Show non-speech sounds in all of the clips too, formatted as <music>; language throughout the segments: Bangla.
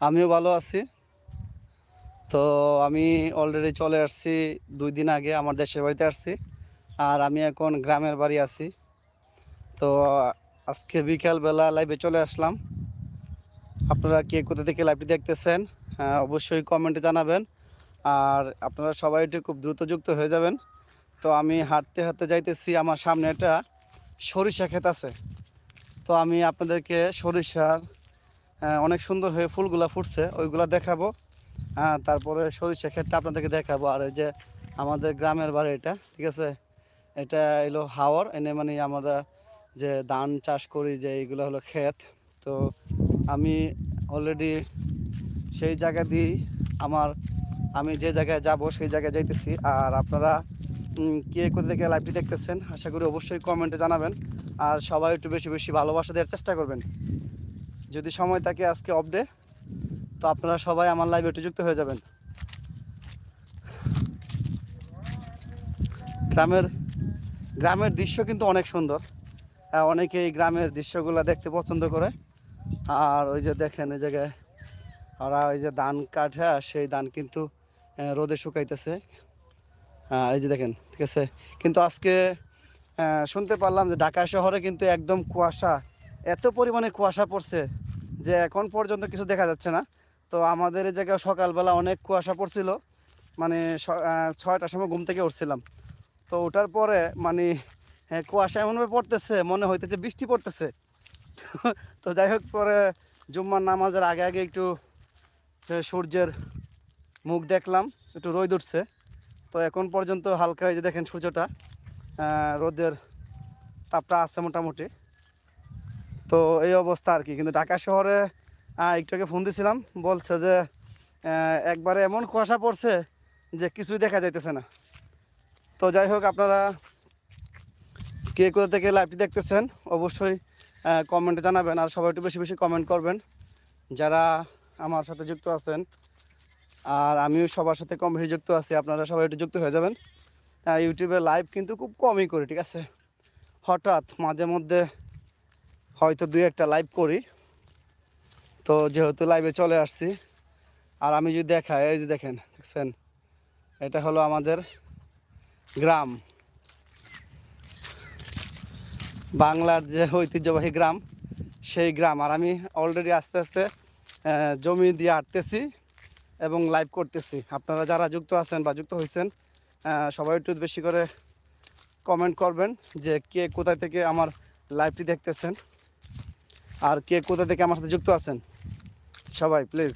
আমিও ভালো আছি। তো আমি অলরেডি চলে আসছি দুই দিন আগে আমার দেশের বাড়িতে আসছি। আর আমি এখন গ্রামের বাড়ি আছি। তো আজকে বিকালবেলা লাইভে চলে আসলাম। আপনারা কে কোথা থেকে লাইভটি দেখতেছেন আহ, অবশ্যই কমেন্টে জানাবেন। আর আপনারা সবাই একটু খুব দ্রুত যুক্ত হয়ে যাবেন। তো আমি হাঁটতে হাঁটতে যাইতেছি আমার সামনে একটা সরিষা ক্ষেত আছে। তো আমি আপনাদেরকে সরিষার অনেক সুন্দর হয়ে ফুলগুলা ফুটছে, ওইগুলা দেখাবো। হ্যাঁ তারপরে সরিষা ক্ষেতটা আপনাদেরকে দেখাবো। আর এই যে আমাদের গ্রামের বাড়ি এটা, ঠিক আছে? এটা এলো হাওর, এনে মানে আমরা যে ধান চাষ করি যে এইগুলো হলো ক্ষেত। তো আমি অলরেডি সেই জায়গা দিয়েই আমার, আমি যে জায়গায় যাব সেই জায়গায় যাইতেছি। আর আপনারা কে কোথা থেকে লাইভটি দেখতেছেন, আশা করি অবশ্যই কমেন্টে জানাবেন। আর সবাই একটু বেশি বেশি ভালোবাসা দেওয়ার চেষ্টা করবেন। যদি সময় থাকে আজকে অফ ডে তো আপনারা সবাই আমার লাইভে একটু যুক্ত হয়ে যাবেন। গ্রামের গ্রামের দৃশ্য কিন্তু অনেক সুন্দর। হ্যাঁ, অনেকে এই গ্রামের দৃশ্যগুলো দেখতে পছন্দ করে। আর ওই যে দেখেন এই জায়গায় ওরা ওই যে ধান কাটে সেই ধান কিন্তু রোদে শুকাইতেছে। হ্যাঁ, এই যে দেখেন ঠিক আছে? কিন্তু আজকে শুনতে পারলাম যে ঢাকা শহরে কিন্তু একদম কুয়াশা এত পরিমাণে কুয়াশা পড়ছে যে এখন পর্যন্ত কিছু দেখা যাচ্ছে না। তো আমাদের এই জায়গায় সকালবেলা অনেক কুয়াশা পড়ছিল। মানে ছয়টার সময় ঘুম থেকে উঠছিলাম। তো ওঠার পরে মানে হ্যাঁ, কুয়াশা এমনভাবে পড়তেছে মনে হইতেছে বৃষ্টি পড়তেছে। তো যাই হোক পরে জুম্মার নামাজের আগে আগে একটু সূর্যের মুখ দেখলাম একটু রোদ উঠছে। তো এখন পর্যন্ত হালকা এই যে দেখেন সূর্যটা রোদের তাপটা আছে মোটামুটি। তো এই অবস্থা আর কি কিন্তু ঢাকা শহরে একটু আগে ফোন দিছিলাম, বলছে যে একবারে এমন কুয়াশা পড়ছে যে কিছুই দেখা যাইতেছে না। তো যাই হোক, আপনারা কে কোথা থেকে লাইভটি দেখতেছেন, অবশ্যই কমেন্টে জানাবেন আর সবাই একটু বেশি বেশি কমেন্ট করবেন। যারা আমার সাথে যুক্ত আছেন, আর আমিও সবার সাথে কম বেশি যুক্ত আছি, আপনারা সবাই একটু যুক্ত হয়ে যাবেন। ইউটিউবে লাইভ কিন্তু খুব কমই করি, ঠিক আছে? হঠাৎ মাঝে মধ্যে হয়তো দুই একটা লাইভ করি। তো যেহেতু লাইভে চলে আসছি, আর আমি যদি দেখাই এই যে দেখেন, দেখছেন? এটা হলো আমাদের গ্রাম। বাংলার যে ঐতিহ্যবাহী গ্রাম, সেই গ্রাম। আর আমি অলরেডি আস্তে আস্তে জমি দিয়ে আটতেছি এবং লাইভ করতেছি। আপনারা যারা যুক্ত আছেন বা যুক্ত হয়েছেন সবাই একটু বেশি করে কমেন্ট করবেন যে কে কোথায় থেকে আমার লাইভটি দেখতেছেন। আর কে কোথা থেকে আমার সাথে যুক্ত আছেন? সবাই প্লিজ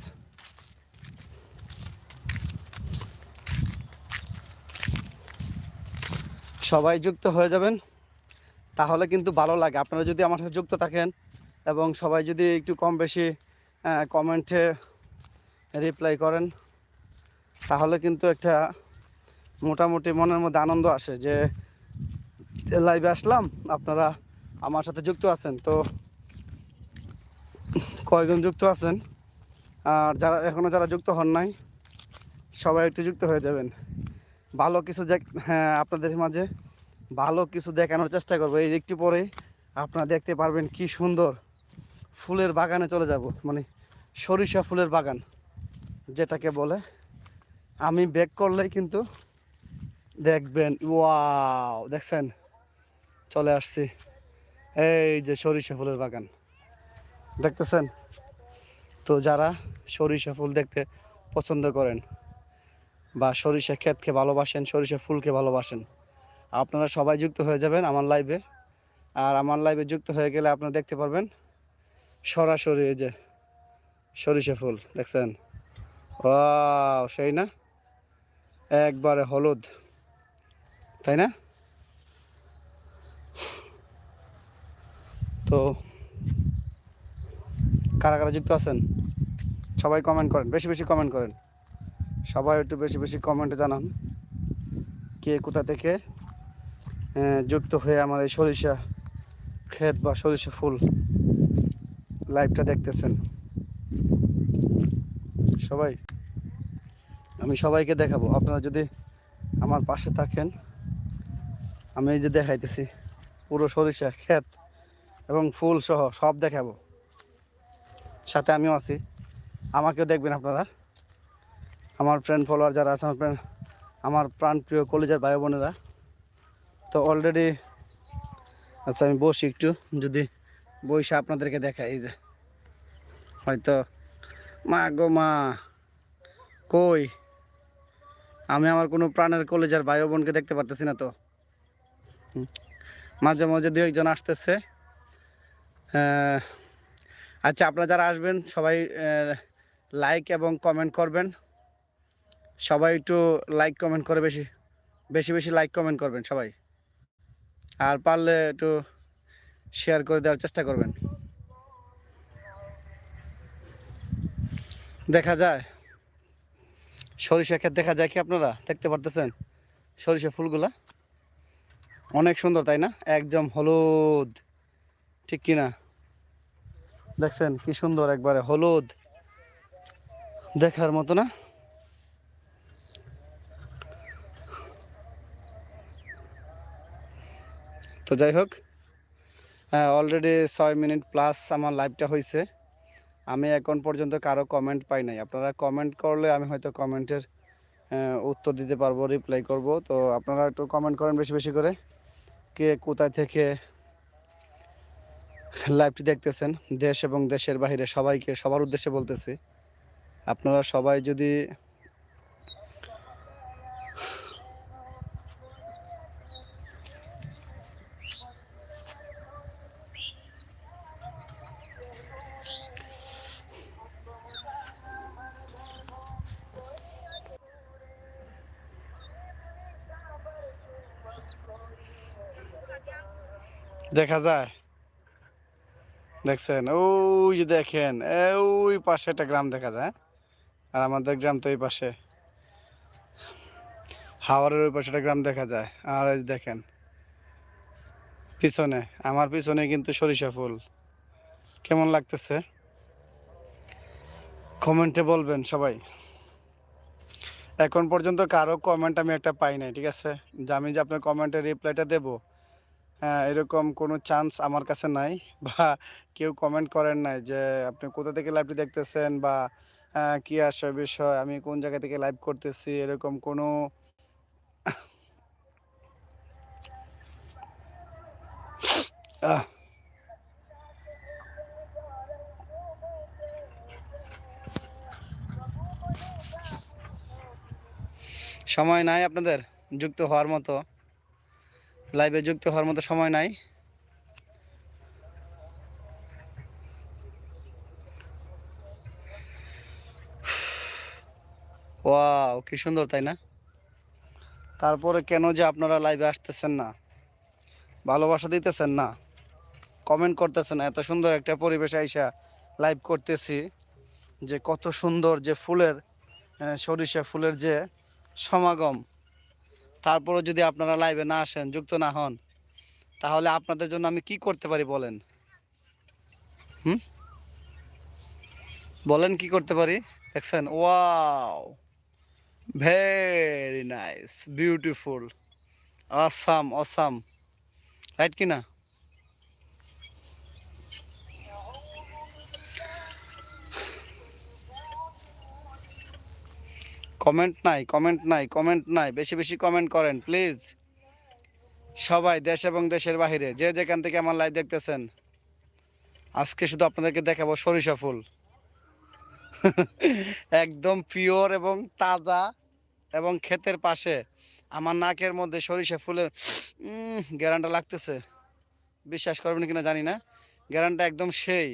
সবাই যুক্ত হয়ে যাবেন, তাহলে কিন্তু ভালো লাগে। আপনারা যদি আমার সাথে যুক্ত থাকেন এবং সবাই যদি একটু কম বেশি কমেন্টে রিপ্লাই করেন, তাহলে কিন্তু একটা মোটামুটি মনের মধ্যে আনন্দ আসে যে লাইভে আসলাম, আপনারা আমার সাথে যুক্ত আছেন। তো কয়জন যুক্ত আছেন। আর যারা এখনও যারা যুক্ত হন নাই, সবাই একটু যুক্ত হয়ে যাবেন। ভালো কিছু দেখ- হ্যাঁ আপনাদের মাঝে ভালো কিছু দেখানোর চেষ্টা করব। এই একটু পরে আপনারা দেখতে পারবেন কি সুন্দর ফুলের বাগানে চলে যাব। মানে সরিষা ফুলের বাগান, যেটাকে বলে, আমি ব্যাক করলেই কিন্তু দেখবেন, ওয়াও, দেখছেন? চলে আসছি। এই যে সরিষা ফুলের বাগান, দেখতেছেন? তো যারা সরিষা ফুল দেখতে পছন্দ করেন বা সরিষা ক্ষেতকে ভালোবাসেন, সরিষা ফুলকে ভালোবাসেন, আপনারা সবাই যুক্ত হয়ে যাবেন আমার লাইভে আর আমার লাইভে যুক্ত হয়ে গেলে আপনারা দেখতে পারবেন সরাসরি এই যে সরিষা ফুল, দেখছেন? ও সেই না? একবারে হলুদ, তাই না? তো কারা কারা যুক্ত আছেন? সবাই কমেন্ট করেন, বেশি বেশি কমেন্ট করেন। সবাই একটু বেশি বেশি কমেন্টে জানান, কে কোথা থেকে যুক্ত হয়ে আমার এই সরিষা ক্ষেত বা সরিষা ফুল লাইভটা দেখতেছেন। সবাই, আমি সবাইকে দেখাবো। আপনারা যদি আমার পাশে থাকেন, আমি এই যে দেখাইতেছি, পুরো সরিষা, ক্ষেত এবং ফুল সহ সব দেখাবো। সাথে আমিও আছি। আমাকেও দেখবেন আপনারা। আমার ফ্রেন্ড ফলোয়ার যারা আছে আমার ফ্রেন্ড আমার প্রাণপ্রিয় কলেজের ভাই বোনেরা। তো অলরেডি আচ্ছা আমি বসি একটু। যদি বইসা আপনাদেরকে দেখাই এই যে। হয়তো মা গো মা কই? আমি আমার কোনো প্রাণের কলেজের ভাই বোনকে দেখতে পারতেছি না তো। মাঝে মাঝে দু একজন আসতেছে। আহ, আচ্ছা আপনারা যারা আসবেন, সবাই লাইক এবং কমেন্ট করবেন। সবাই একটু লাইক কমেন্ট করে বেশি বেশি বেশি লাইক কমেন্ট করবেন সবাই। আর পারলে একটু শেয়ার করে দেওয়ার চেষ্টা করবেন। দেখা যায়। সরিষা ক্ষেত দেখা যায় কি আপনারা? দেখতে পারতেছেন? সরিষা ফুলগুলা? অনেক সুন্দর, তাই না? একদম হলুদ। ঠিক কি না দেখছেন কি সুন্দর একবারে হলুদ। দেখার মতো না? তো যাই হোক হ্যাঁ অলরেডি ছয় মিনিট প্লাস আমার লাইভটা হয়েছে আমি এখন পর্যন্ত কারও কমেন্ট পাই নাই। আপনারা কমেন্ট করলে আমি হয়তো কমেন্টের উত্তর দিতে পারব রিপ্লাই করব। তো আপনারা একটু কমেন্ট করেন বেশি বেশি করে। কে কোথায় থেকে লাইভটি দেখতেছেন, দেশ এবং দেশের বাইরে সবাইকে সবার উদ্দেশ্যে বলতেছি, আপনারা সবাই যদি দেখা যায়। দেখছেন? ওই যে দেখেন, ওই পাশে একটা গ্রাম দেখা যায় আর আমাদের গ্রাম তো এই পাশে। হাওড়ের ওই পাশে একটা গ্রাম দেখা যায়। আর এই দেখেন, পিছনে, আমার পিছনে কিন্তু সরিষা ফুল। কেমন লাগতেছে? কমেন্টে বলবেন সবাই। এখন পর্যন্ত কারও কমেন্ট আমি একটা পাই নাই, ঠিক আছে? যে আমি যে আপনার কমেন্টের রিপ্লাইটা দেবো হ্যাঁ এরকম কোনো চান্স আমার কাছে নাই বা কেউ কমেন্ট করেন নাই যে, আপনি কোথা থেকে লাইভটি দেখতেছেন বা কি আসে বিষয়? আমি কোন জায়গা থেকে লাইভ করতেছি? এরকম কোনো সময় নাই আপনাদের, যুক্ত হওয়ার মতো। লাইভে যুক্ত হওয়ার মতো সময় নাই। ওয়াও কি সুন্দর, তাই না? তারপরে কেন যে আপনারা লাইভে আসতেছেন না? ভালোবাসা দিতেছেন না? কমেন্ট করতেছেন এত সুন্দর একটা পরিবেশে আইসা লাইভ করতেছি যে কত সুন্দর যে ফুলের সরিষা ফুলের যে সমাগম। তারপরে যদি আপনারা লাইভে না আসেন, যুক্ত না হন, তাহলে আপনাদের জন্য আমি কি করতে পারি বলেন? হুম? বলেন কি করতে পারি? দেখছেন? Wow very nice beautiful awesome awesome right কি না কমেন্ট নাই কমেন্ট নাই কমেন্ট নাই, বেশি বেশি কমেন্ট করেন প্লিজ সবাই, দেশ এবং দেশের বাইরে যে যেখান থেকে আমার লাইভ দেখতেছেন, আজকে শুধু আপনাদেরকে দেখাবো সরিষা ফুল। <laughs> একদম পিওর এবং তাজা এবং ক্ষেতের পাশে, আমার নাকের মধ্যে সরিষা ফুলের গ্যারান্টা লাগতেছে। বিশ্বাস করবেন কিনা জানি না, গ্যারান্টা একদম সেই।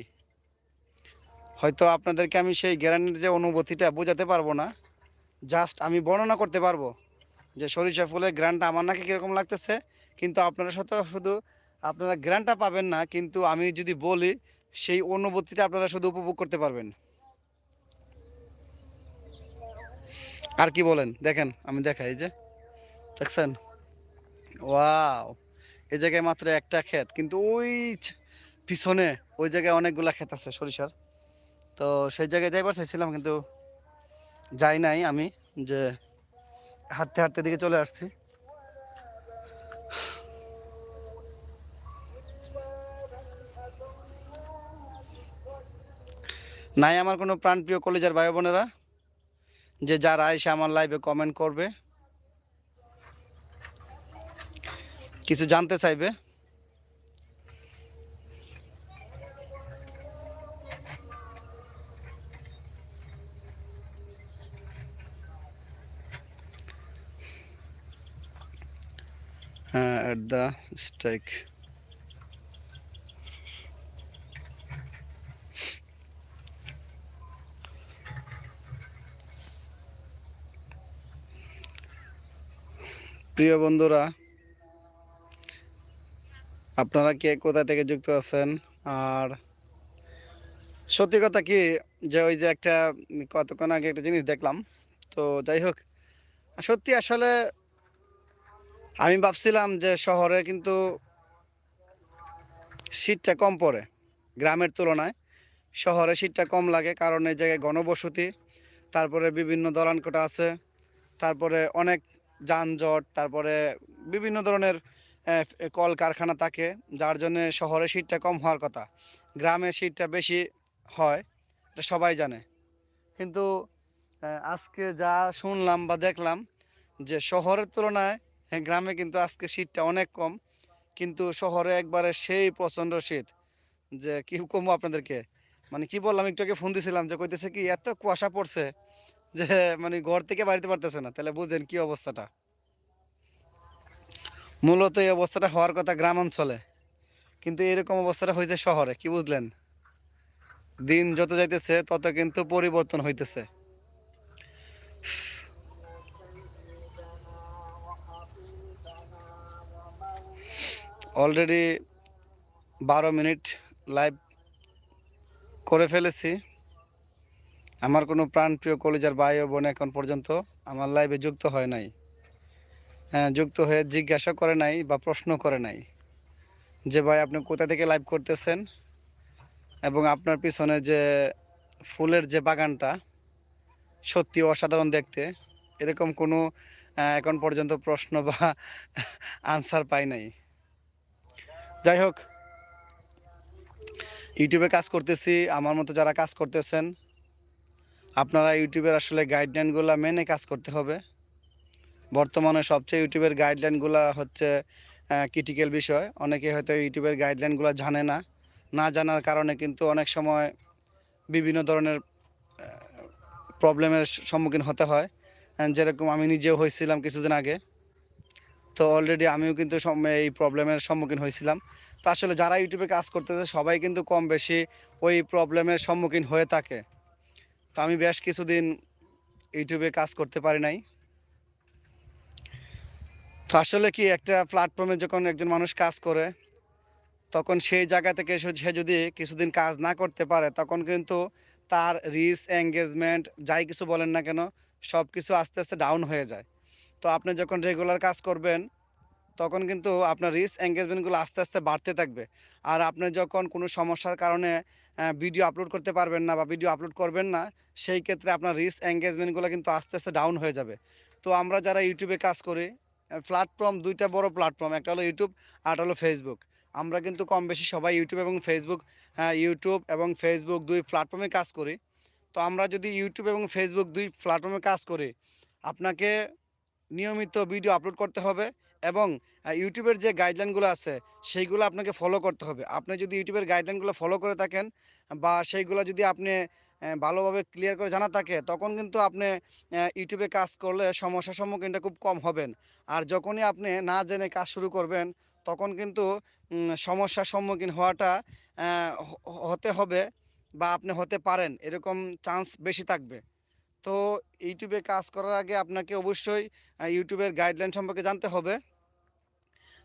হয়তো আপনাদেরকে আমি সেই গ্যারান্টির যে অনুভূতিটা বোঝাতে পারব না। জাস্ট আমি বর্ণনা করতে পারব যে সরিষা ফুলের গ্রানটা আমার নাকি কীরকম লাগতেছে, কিন্তু আপনারা সাথে শুধু আপনারা গ্রানটা পাবেন না, কিন্তু আমি যদি বলি সেই অনুভূতিটা আপনারা শুধু উপভোগ করতে পারবেন। আর কি বলেন? দেখেন, আমি দেখাই এই যে, দেখছেন? ওয়াও! এই জায়গায় মাত্র একটা ক্ষেত, কিন্তু ওই পিছনে ওই জায়গায় অনেকগুলা ক্ষেত আছে সরিষার। তো সেই জায়গায় যাইবার চাইছিলাম, কিন্তু যাই নাই আমি যে হাঁটতে হাঁটতে দিকে চলে আসছি। নাই আমার কোনো প্রাণপ্রিয় কলেজের ভাই বোনেরা, যে যারা এসে আমার লাইভে কমেন্ট করবে, কিছু জানতে চাইবে। এট দ্য স্ট্রাইক প্রিয় বন্ধুরা, আপনারা কে কোথা থেকে যুক্ত আছেন? আর সত্যি কথা কি, যে ওই যে একটা কতক্ষণ আগে একটা জিনিস দেখলাম, তো যাই হোক, সত্যি আসলে আমি ভাবছিলাম যে শহরে কিন্তু শীতটা কম পড়ে, গ্রামের তুলনায়। শহরে শীতটা কম লাগে কারণ এই জায়গায় গণবসতি তারপরে বিভিন্ন দলানকোটা আছে, তারপরে অনেক যানজট, তারপরে বিভিন্ন ধরনের কল কারখানা থাকে, যার জন্য শহরে শীতটা কম হওয়ার কথা। গ্রামে শীতটা বেশি হয়, এটা সবাই জানে। কিন্তু আজকে যা শুনলাম বা দেখলাম যে শহরের তুলনায় হ্যাঁ, গ্রামে কিন্তু আজকে শীতটা অনেক কম কিন্তু শহরে একবারে সেই প্রচণ্ড শীত যে কি কমবো আপনাদেরকে? মানে কি বললাম একটু আগে ফোন দিছিলাম যে কইতেছে কি এত কুয়াশা পড়ছে যে মানে ঘর থেকে বাড়িতে পারতেছে না। তাহলে বুঝেন কি অবস্থাটা। মূলত এই অবস্থাটা হওয়ার কথা গ্রাম অঞ্চলে কিন্তু এরকম অবস্থাটা হয়েছে শহরে কি বুঝলেন? দিন যত যাইতেছে তত কিন্তু পরিবর্তন হইতেছে। অলরেডি বারো মিনিট লাইভ করে ফেলেছি। আমার কোনো প্রাণপ্রিয় কলেজের ভাই ও বোন এখন পর্যন্ত আমার লাইভে যুক্ত হয় নাই। হ্যাঁ যুক্ত হয়ে জিজ্ঞাসা করে নাই বা প্রশ্ন করে নাই যে ভাই আপনি কোথা থেকে লাইভ করতেছেন এবং আপনার পিছনে যে ফুলের যে বাগানটা সত্যি অসাধারণ দেখতে, এরকম কোনো এখন পর্যন্ত প্রশ্ন বা <laughs> আনসার পাই নাই। যাই হোক, ইউটিউবে কাজ করতেছি, আমার মতো যারা কাজ করতেছেন, আপনারা ইউটিউবের আসলে গাইডলাইনগুলো মেনে কাজ করতে হবে। বর্তমানে সবচেয়ে ইউটিউবের গাইডলাইনগুলো হচ্ছে ক্রিটিক্যাল বিষয়। অনেকে হয়তো ইউটিউবের গাইডলাইনগুলো জানে না। না জানার কারণে কিন্তু অনেক সময় বিভিন্ন ধরনের প্রবলেমের সম্মুখীন হতে হয়। যেরকম আমি নিজেও হয়েছিলাম কিছুদিন আগে। তো অলরেডি আমিও কিন্তু এই প্রবলেমের সম্মুখীন হয়েছিলাম। তো আসলে যারা ইউটিউবে কাজ করতেছে, সবাই কিন্তু কম বেশি ওই প্রবলেমের সম্মুখীন হয়ে থাকে। তো আমি বেশ কিছুদিন ইউটিউবে কাজ করতে পারি নাই। তো আসলে কি, একটা প্ল্যাটফর্মে যখন একজন মানুষ কাজ করে, তখন সেই জায়গা থেকে সে যদি কিছুদিন কাজ না করতে পারে, তখন কিন্তু তার রিস এঙ্গেজমেন্ট যাই কিছু বলেন না কেন সব কিছু আস্তে আস্তে ডাউন হয়ে যায়। তো আপনি যখন রেগুলার কাজ করবেন, তখন কিন্তু আপনার রিস এঙ্গেজমেন্টগুলো আস্তে আস্তে বাড়তে থাকবে। আর আপনি যখন কোনো সমস্যার কারণে ভিডিও আপলোড করতে পারবেন না বা ভিডিও আপলোড করবেন না, সেই ক্ষেত্রে আপনার রিস এঙ্গেজমেন্টগুলো কিন্তু আস্তে আস্তে ডাউন হয়ে যাবে। তো আমরা যারা ইউটিউবে কাজ করি প্ল্যাটফর্ম দুইটা বড় প্ল্যাটফর্ম একটা হলো ইউটিউব আর হলো ফেসবুক আমরা কিন্তু কম বেশি সবাই ইউটিউব এবং ফেসবুক ইউটিউব এবং ফেসবুক দুই প্ল্যাটফর্মে কাজ করি। তো আমরা যদি ইউটিউব এবং ফেসবুক দুই প্ল্যাটফর্মে কাজ করি, আপনাকে নিয়মিত ভিডিও আপলোড করতে হবে এবং ইউটিউবের যে গাইডলাইনগুলো আছে, সেইগুলো আপনাকে ফলো করতে হবে। আপনি যদি ইউটিউবের গাইডলাইনগুলো ফলো করে থাকেন বা সেইগুলো যদি আপনি ভালোভাবে ক্লিয়ার করে জানা থাকে, তখন কিন্তু আপনি ইউটিউবে কাজ করলে সমস্যার সম্মুখীনটা খুব কম হবেন। আর যখনই আপনি না জেনে কাজ শুরু করবেন, তখন কিন্তু সমস্যার সম্মুখীন হওয়াটা হতে হবে বা আপনি হতে পারেন, এরকম চান্স বেশি থাকবে। তো ইউটিউবে কাজ করার আগে আপনাকে অবশ্যই ইউটিউবের গাইডলাইন সম্পর্কে জানতে হবে।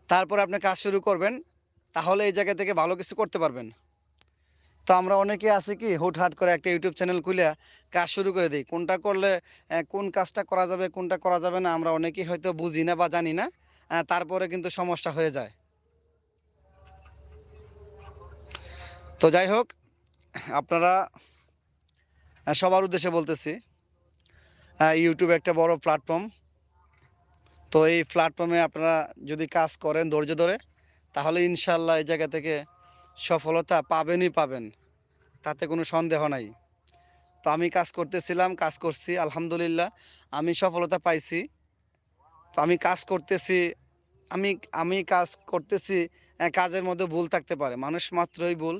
তারপরে আপনি কাজ শুরু করবেন, তাহলে এই জায়গা থেকে ভালো কিছু করতে পারবেন। তো আমরা অনেকে আছি কি, হুটহাট করে একটা ইউটিউব চ্যানেল খুলে কাজ শুরু করে দিই। কোনটা করলে কোন কাজটা করা যাবে, কোনটা করা যাবে না, আমরা অনেকেই হয়তো বুঝি না বা জানি না তারপরে কিন্তু সমস্যা হয়ে যায়। তো যাই হোক, আপনারা সবার উদ্দেশ্যে বলতেছি ইউটিউব একটা বড় প্ল্যাটফর্ম তো এই প্ল্যাটফর্মে আপনারা যদি কাজ করেন ধৈর্য ধরে, তাহলে ইনশাল্লাহ এই জায়গা থেকে সফলতা পাবেনই পাবেন। তাতে কোনো সন্দেহ নাই। তো আমি কাজ করতেছিলাম, কাজ করছি, আলহামদুলিল্লাহ, আমি সফলতা পাইছি। তো আমি কাজ করতেছি, আমি আমি কাজ করতেছি কাজের মধ্যে ভুল থাকতে পারে। মানুষ মাত্রই ভুল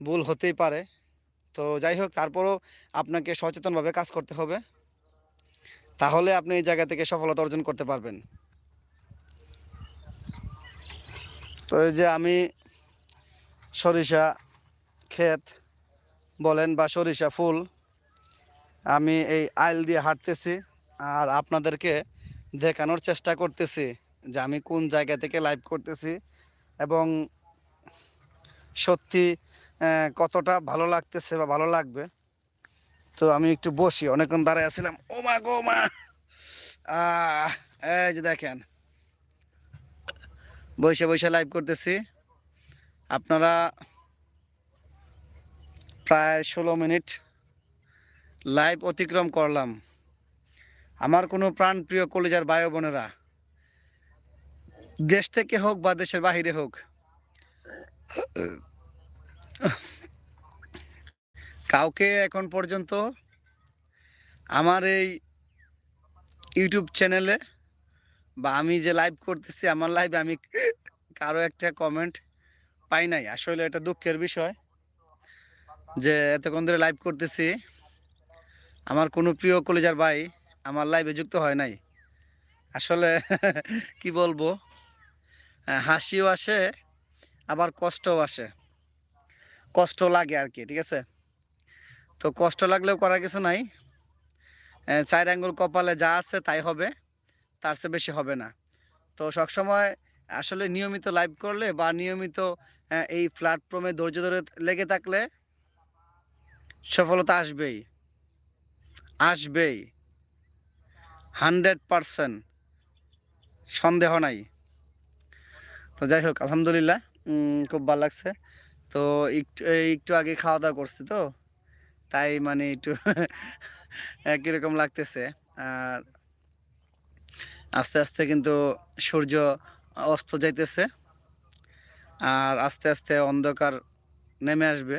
ভুল হতেই পারে। তো যাই হোক, তারপরও আপনাকে সচেতনভাবে কাজ করতে হবে। তাহলে আপনি এই জায়গা থেকে সফলতা অর্জন করতে পারবেন। তো এই যে আমি সরিষা ক্ষেত বলেন বা সরিষা ফুল, আমি এই আইল দিয়ে হাঁটতেছি আর আপনাদেরকে দেখানোর চেষ্টা করতেছি যে আমি কোন জায়গা থেকে লাইভ করতেছি এবং সত্যি কতটা ভালো লাগতেছে বা ভালো লাগবে। তো আমি একটু বসি, অনেকক্ষণ দাঁড়ায় আছিলাম। ও মা গো মা। এই যে দেখেন। বসে বসে লাইভ করতেছি। আপনারা প্রায় ষোলো মিনিট লাইভ অতিক্রম করলাম। আমার কোনো প্রাণপ্রিয় কলেজার ও বোনেরা, দেশ থেকে হোক বা দেশের বাহিরে হোক কাউকে এখন পর্যন্ত আমার এই ইউটিউব চ্যানেলে বা আমি যে লাইভ করতেছি, আমার লাইভে আমি কারও একটা কমেন্ট পাই নাই। আসলে এটা দুঃখের বিষয় যে এতক্ষণ ধরে লাইভ করতেছি, আমার কোনো প্রিয় কলেজার ভাই আমার লাইভে যুক্ত হয় নাই। আসলে কি বলব, হাসিও আসে, আবার কষ্টও আসে। কষ্ট লাগে আর কি, ঠিক আছে? তো কষ্ট লাগলেও করার কিছু নাই। চার আঙ্গুল কপালে যা আছে তাই হবে, তার চেয়ে বেশি হবে না। তো সবসময় আসলে নিয়মিত লাইভ করলে বা নিয়মিত এই প্ল্যাটফর্মে ধৈর্য ধরে লেগে থাকলে সফলতা আসবেই। আসবেই। হান্ড্রেড পারসেন্ট সন্দেহ নাই। তো যাই হোক, আলহামদুলিল্লাহ খুব ভালো লাগছে। তো একটু একটু আগে খাওয়া দাওয়া করছি তো। তাই মানে একটু কীরকম লাগতেছে। আর আস্তে আস্তে কিন্তু সূর্য অস্ত যাইতেছে। আর আস্তে আস্তে অন্ধকার নেমে আসবে।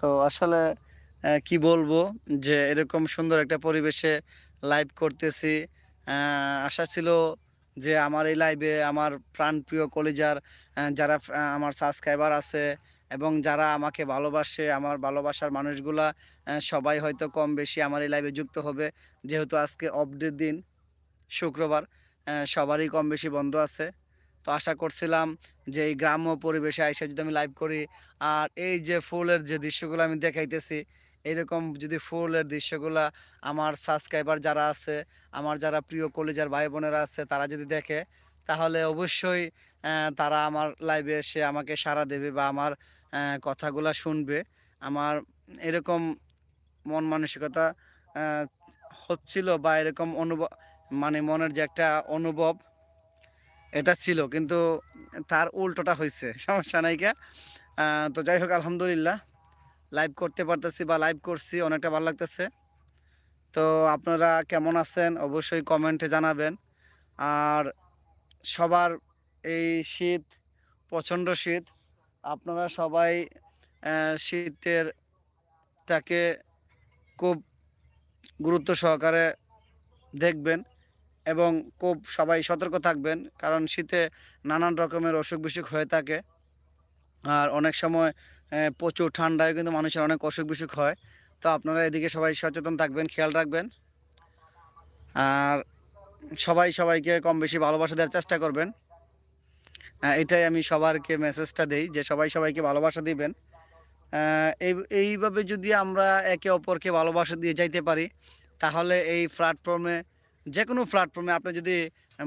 তো আসলে কি বলব যে এরকম সুন্দর একটা পরিবেশে লাইভ করতেছি। আশা ছিল যে আমার এই লাইভে আমার প্রাণপ্রিয় কলিজার যারা আমার সাবস্ক্রাইবার আছে এবং যারা আমাকে ভালোবাসে, আমার ভালোবাসার মানুষগুলা সবাই হয়তো কম বেশি আমার এই লাইভে যুক্ত হবে। যেহেতু আজকে অফডের দিন, শুক্রবার সবারই কম বেশি বন্ধ আছে। তো আশা করছিলাম যে এই গ্রাম্য পরিবেশে আইসা যদি আমি লাইভ করি, আর এই যে ফুলের যে দৃশ্যগুলো আমি দেখাইতেছি, এরকম যদি ফুলের দৃশ্যগুলা আমার সাবস্ক্রাইবার যারা আছে, আমার যারা প্রিয় কলেজার ভাই বোনেরা আছে, তারা যদি দেখে, তাহলে অবশ্যই তারা আমার লাইভে এসে আমাকে সাড়া দেবে বা আমার কথাগুলা শুনবে। আমার এরকম মন মানসিকতা হচ্ছিল বা এরকম অনুভব মানে মনের যে একটা অনুভব, এটা ছিল। কিন্তু তার উল্টোটা হয়েছে সমস্যা নাই কে? তো যাই হোক, আলহামদুলিল্লাহ। লাইভ করতে পারতেছি বা লাইভ করছি, অনেকটা ভালো লাগতেছে। তো আপনারা কেমন আছেন? অবশ্যই কমেন্টে জানাবেন। আর সবার এই শীত, প্রচণ্ড শীত আপনারা সবাই শীতের তাকে খুব গুরুত্ব সহকারে দেখবেন এবং খুব সবাই সতর্ক থাকবেন, কারণ শীতে নানান রকমের অসুখ বিসুখ হয়ে থাকে। আর অনেক সময় প্রচুর ঠান্ডায় কিন্তু মানুষের অনেক অসুখ বিসুখ হয়। তো আপনারা এদিকে সবাই সচেতন থাকবেন, খেয়াল রাখবেন। আর সবাই সবাইকে কম বেশি ভালোবাসা দেওয়ার চেষ্টা করবেন। এটাই আমি সবারকে মেসেজটা দেই যে সবাই সবাইকে ভালোবাসা দিবেন। এই, এইভাবে যদি আমরা একে অপরকে ভালোবাসা দিয়ে যাইতে পারি, তাহলে এই প্ল্যাটফর্মে যে কোনো প্ল্যাটফর্মে আপনি যদি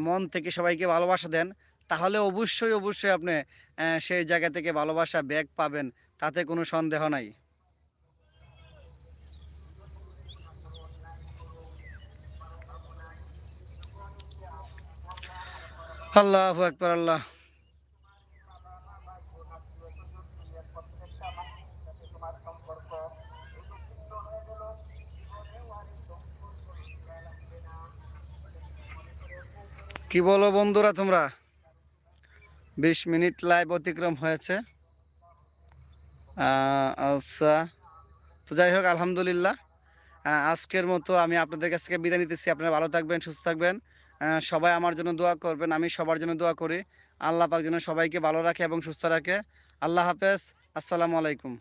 মন থেকে সবাইকে ভালোবাসা দেন, তাহলে অবশ্যই অবশ্যই আপনি সেই জায়গা থেকে ভালোবাসা ব্যাগ পাবেন, তাতে কোনো সন্দেহ নাই। আল্লাহ একবার আল্লাহ। কি বলো বন্ধুরা তোমরা? বিশ মিনিট লাইভ অতিক্রম হয়েছে। আচ্ছা। তো যাই হোক, আলহামদুলিল্লাহ। আজকের মতো আমি আপনাদের কাছ থেকে বিদায় নিতেছি। আপনারা ভালো থাকবেন, সুস্থ থাকবেন। সবাই আমার জন্য দোয়া করবেন, আমি সবার জন্য দোয়া করি। আল্লাহ পাক যেন সবাইকে ভালো রাখে এবং সুস্থ রাখে। আল্লাহ হাফেজ। আসসালামু আলাইকুম।